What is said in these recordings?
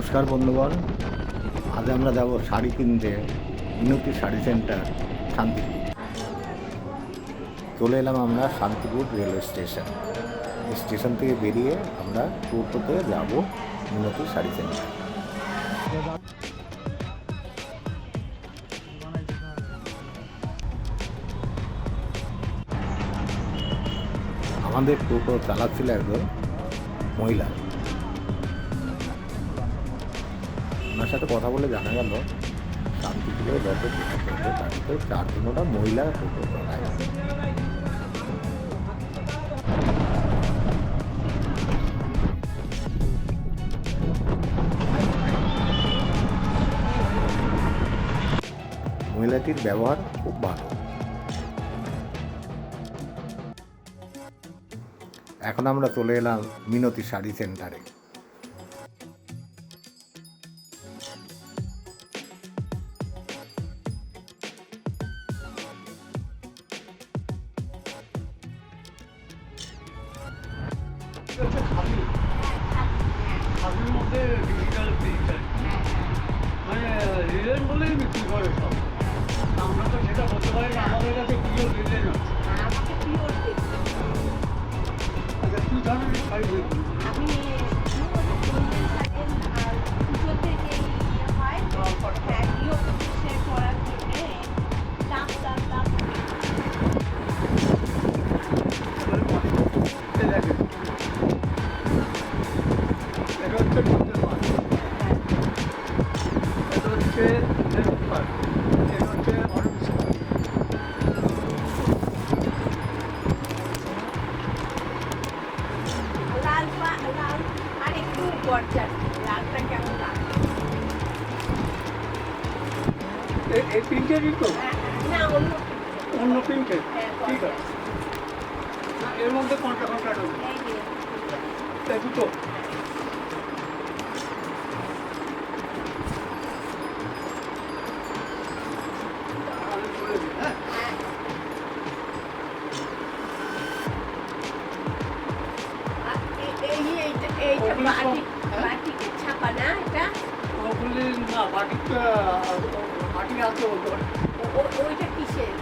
নমস্কার বন্ধুগণ। আজ আমরা যাব শাড়ি কিনতে মিনতি শাড়ি সেন্টার, শান্তিপুর। চলে এলাম আমরা শান্তিপুর রেলওয়ে স্টেশন। স্টেশন থেকে বেরিয়ে আমরা টোটোতে যাব মিনতি শাড়ি সেন্টার। আমাদের টোটো চালাচ্ছিল একজন মহিলা। ওনার সাথে কথা বলে জানা গেল শান্তিপুরে যত তার ভিতরে চার জনটা মহিলা মহিলাটির ব্যবহার খুব ভালো। এখন আমরা চলে এলাম মিনতি শাড়ি সেন্টারে। আচ্ছা কী ধরনের শাড়ি দেখুন আমি গরজার লালটা কেমন লাগে এই- এই তো? না অন্য অন্য প্রিন্টের ঠিক আছে। এর মধ্যে কোনটা কোনটা ঢুকবে দুটো। এই এইটা এইটা হ্যাঁ? বাটিকে ছাপা না এটা ওগুলি না বাটিটা বাটি আছে ওইটা কিসের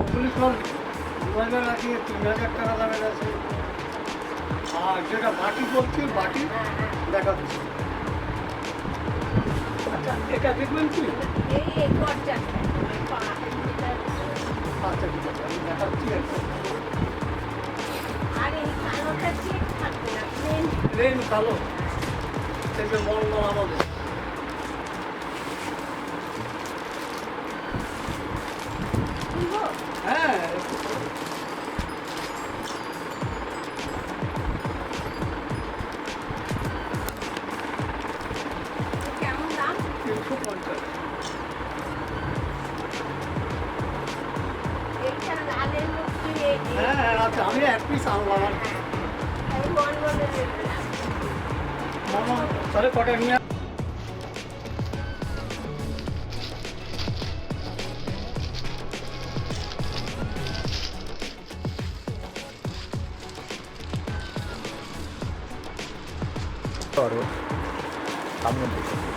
ওগুলি সব দু হাজার আছে তিন হাজার টাকা দামের আছে আর যেটা বাটি বলছি বাটি হ্যাঁ হ্যাঁ দেখাচ্ছি আচ্ছা এটা দেখবেন কি আচ্ছা ঠিক আছে আমি দেখাচ্ছি আর এই কালোটা চেক থাকবে না প্লেন কালো থেকে মল মল আমাদের হ্যাঁ হ্যাঁ। হ্যাঁ আচ্ছা আমি এক পিস আনলাম। আর কি। এই মনমনের মামা তাহলে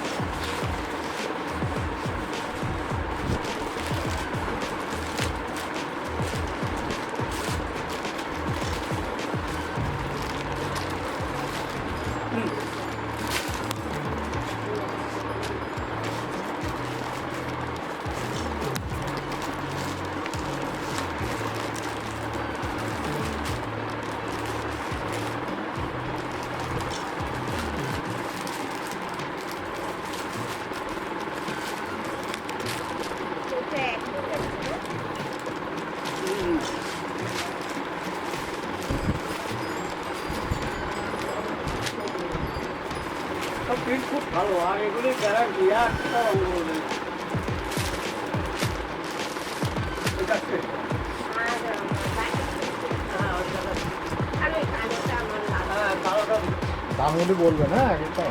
ওই কালোটা আমার লাল হ্যাঁ, কালোটা দামগুলি বলবেন হ্যাঁ একটা?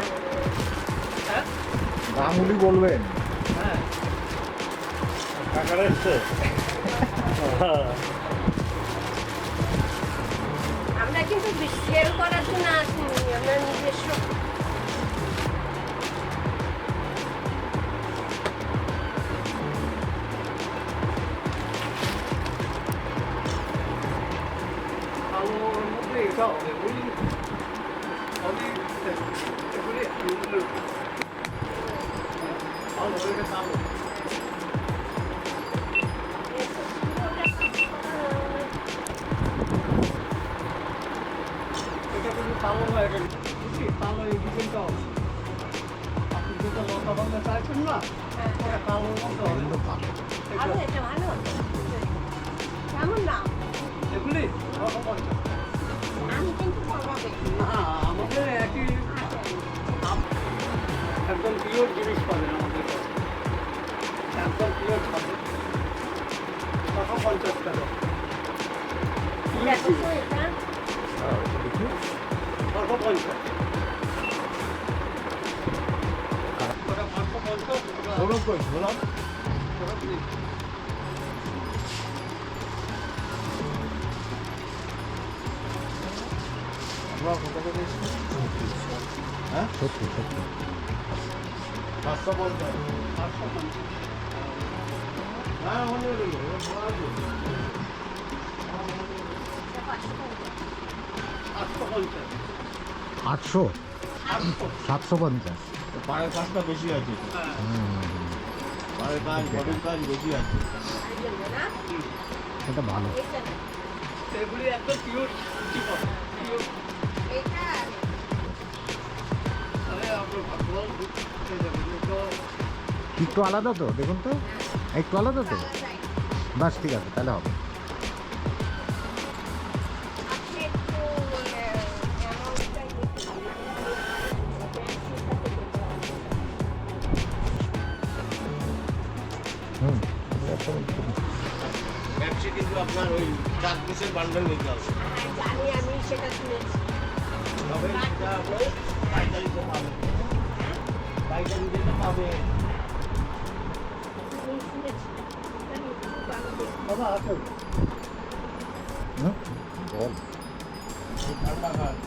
হ্যাঁ? দামগুলি বলবেন হ্যাঁ। এসছে আমরা কিন্তু সেল করার জন্য আসিনি আমরা নিজস্ব 对，我们，好的，对，不是，就是，啊，走路那个山路，你看，你看，走路那个，不是，走路有点高，你看这路，旁边那山青了，你看走路那个。পঞ্চাশ টাকা ওরকম কই ধরলাম হ্যাঁ সত্যি সত্যি পাঁচশো পঞ্চাশ পাঁচশো পঞ্চাশ আটশো? সাতশো পঞ্চাশ। পাড়ের কাজটা বেশি আছে। পাড়ের কাজ ঘরের কাজ বেশি আছে। সেটা ভালো। এটা একটু আলাদা তো, দেখুন তো। একটু আলাদা তো? বাস, ঠিক আছে, তাহলে হবে। আপনার ওই চার পিসের বান্ডেল নিতে হবে। জানি আমি সেটা শুনেছি তবে পাইকারি তো পাবে পাইকারি যেটা পাবে 잡아. 응? 얼마? 얼마가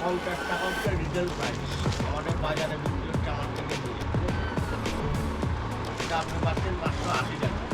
পঞ্চাশ টাকা হচ্ছে রিটেল প্রাইস আমাদের বাজারে বিক্রি হচ্ছে আমার থেকে নিয়ে আপনি পাচ্ছেন পাঁচশো আশি টাকা।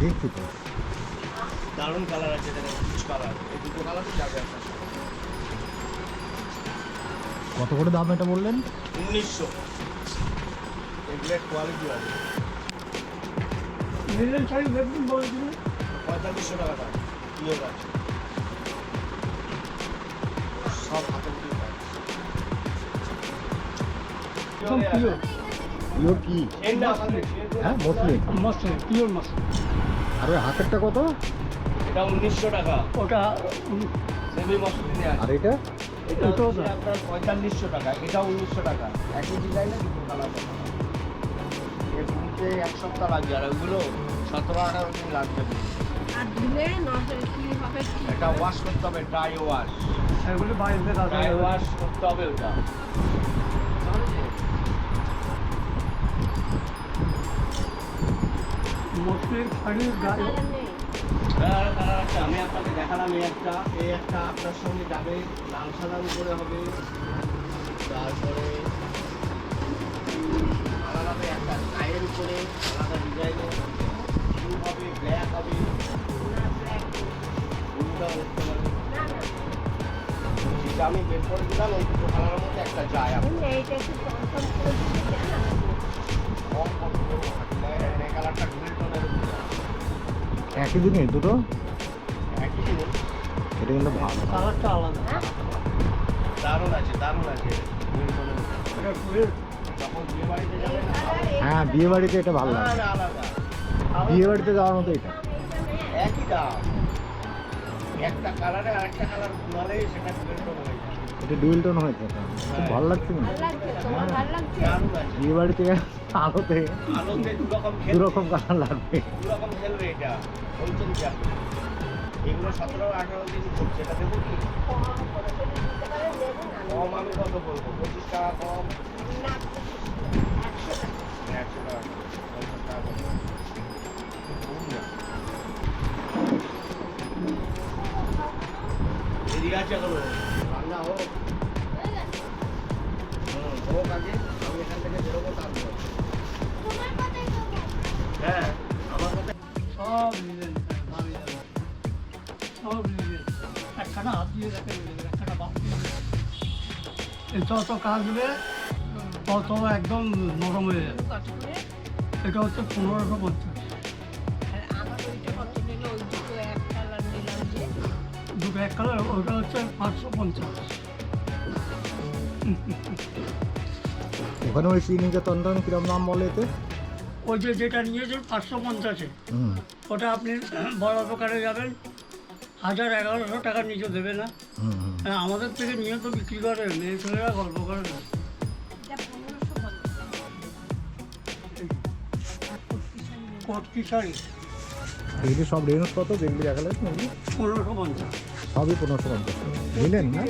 দেখছি তো দারুণ কালার আছে পিচ কালার এই দুটো কালারই যাবে আপনার কত করে দাম এটা বললেন? উনিশশো। কোয়ালিটি আছে। শাড়ি পঁয়তাল্লিশশো টাকা দাম পিওর আছে। সব। একদম পিওর কি হ্যাঁ মসলিন মাসলিন পিওর মাসলিন আর ওই হাতেরটা কত? এটা উনিশশো টাকা। ওটা সেমি মসলিনে আর এটা? এটা আপনার পঁয়তাল্লিশশো টাকা এটা উনিশশো টাকা। একই ডিজাইনে দুটো কালার এগুলিতে এক সপ্তাহ লাগবে আর ওইগুলো সতেরো আঠারো দিন লাগবে। আর ধুলে হবে এটা ওয়াশ করতে হবে ড্রাই ওয়াশ এগুলো বাইরে ড্রাই ওয়াশ করতে হবে ওটা। শাড়ির গায়ে আমি আপনাকে দেখালাম এই একটা এই একটা আপনার সঙ্গে যাবে লাল সাদার উপরে হবে তারপরে আলাদা একটা গায়ের উপরে আলাদা ডিজাইনের ব্লু হবে ব্ল্যাক হবে। ব্লুটা যেটা আমি বের করে দিলাম ওই দুটো কালারের মধ্যে একটা যায় আপনার। একই দিনে দুটো? একই এটা কিন্তু ভালো। কালারটা আলাদা। হ্যাঁ? দারুণ আছে দারুণ আছে। হ্যাঁ বিয়ে বাড়িতে এটা ভালো লাগে। আলাদা বিয়ে বাড়িতে যাওয়ার মতো এটা। একই দাম। একটা কালারে আরেকটা কালার ঘুমালে সেটা হয়ে যায়। এটা ডুয়েল টোন হয়েছে এটা। খুব ভালো লাগছে কিন্তু। ভালো লাগছে আছে বিয়ে বাড়িতে আলোতে দু রকম কালার লাগবে। দু রকম খেলবে এটা বলছেন কি আপনি। এগুলো সতেরো আঠারো দিন করছে এটা দেবো কি? কম করে যদি দিতে পারে দেবেন আমি কত বলব? পঁচিশ টাকা কম? একশো টাকা। পঞ্চাশ টাকা কম। কম এদিকে আছে এখনও হোক হোক আগে আমি এখান থেকে বেরোবো তারপর। হ্যাঁ আমার কথা সব দামি সব লিলেন একখানা হাত দিয়ে লিলেন একখানা বাদ দিয়ে যত তত একদম নরম হয়ে যাবে। এটা হচ্ছে পনেরোশো পঞ্চাশ। ওটা হচ্ছে পাঁচশো পঞ্চাশ ওখানে ওই শ্রীনিকেতনটা কিরম দাম বলে এতে? ওই যে যেটা নিয়েছেন পাঁচশো পঞ্চাশে। ওটা আপনি বড় দোকানে যাবেন। হাজার এগারোশো টাকা নিচে দেবে না। হ্যাঁ, আমাদের থেকে নিয়ে তো বিক্রি করে মেয়ে ছেলেরা গল্প করে না। কটকি শাড়ি? এগুলি সব রেঞ্জ কত যেগুলি দেখালে পনেরোশো পঞ্চাশ। সবই পনেরোশো পঞ্চাশ। লিনেন না?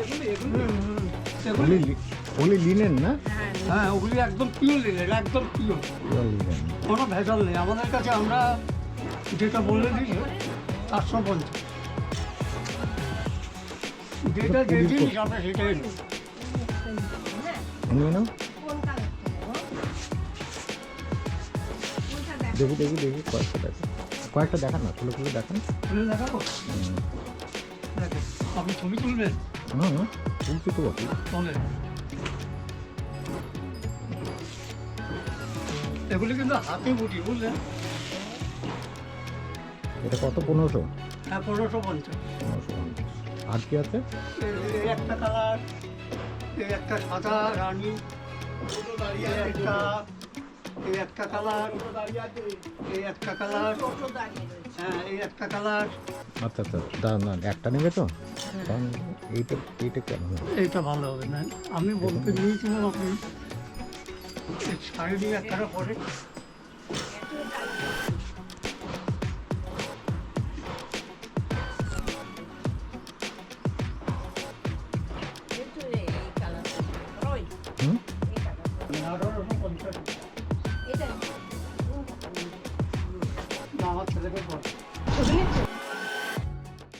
ওগুলি লিনেন না? হ্যাঁ ওগুলি একদম পিওর লিলেন একদম পিওর কোনো ভেজাল নেই। আমাদের কাছে আমরা যেটা বলে দিই চারশো পঞ্চাশ। যেটা যে জিনিস আমরা সেটাই নিই দেখো দেখি দেখি দেখি কয়েকটা দেখান। কয়েকটা দেখান না খুলে খুলে দেখান। খুলে দেখাবো? আপনি ছবি তুলবেন হুম হুম তুলছি তো বটে চলে এগুলি কিন্তু হাতে বুটি বুঝলেন? এটা কত? পনেরোশো? হ্যাঁ পনেরোশো পঞ্চাশ। পনেরোশো পঞ্চাশ। আর কি আছে? একটা কালার এই একটা সাদা রানী একটা এই একটা কালার এই একটা কালার হ্যাঁ এই একটা কালার। আচ্ছা আচ্ছা দাঁড়ান একটা নেবে তো? এইটা এইটা কেমন এইটা ভালো হবে না। আমি বলতে নিয়েছিলাম আপনি শাড়ি দিয়ে একটা পরে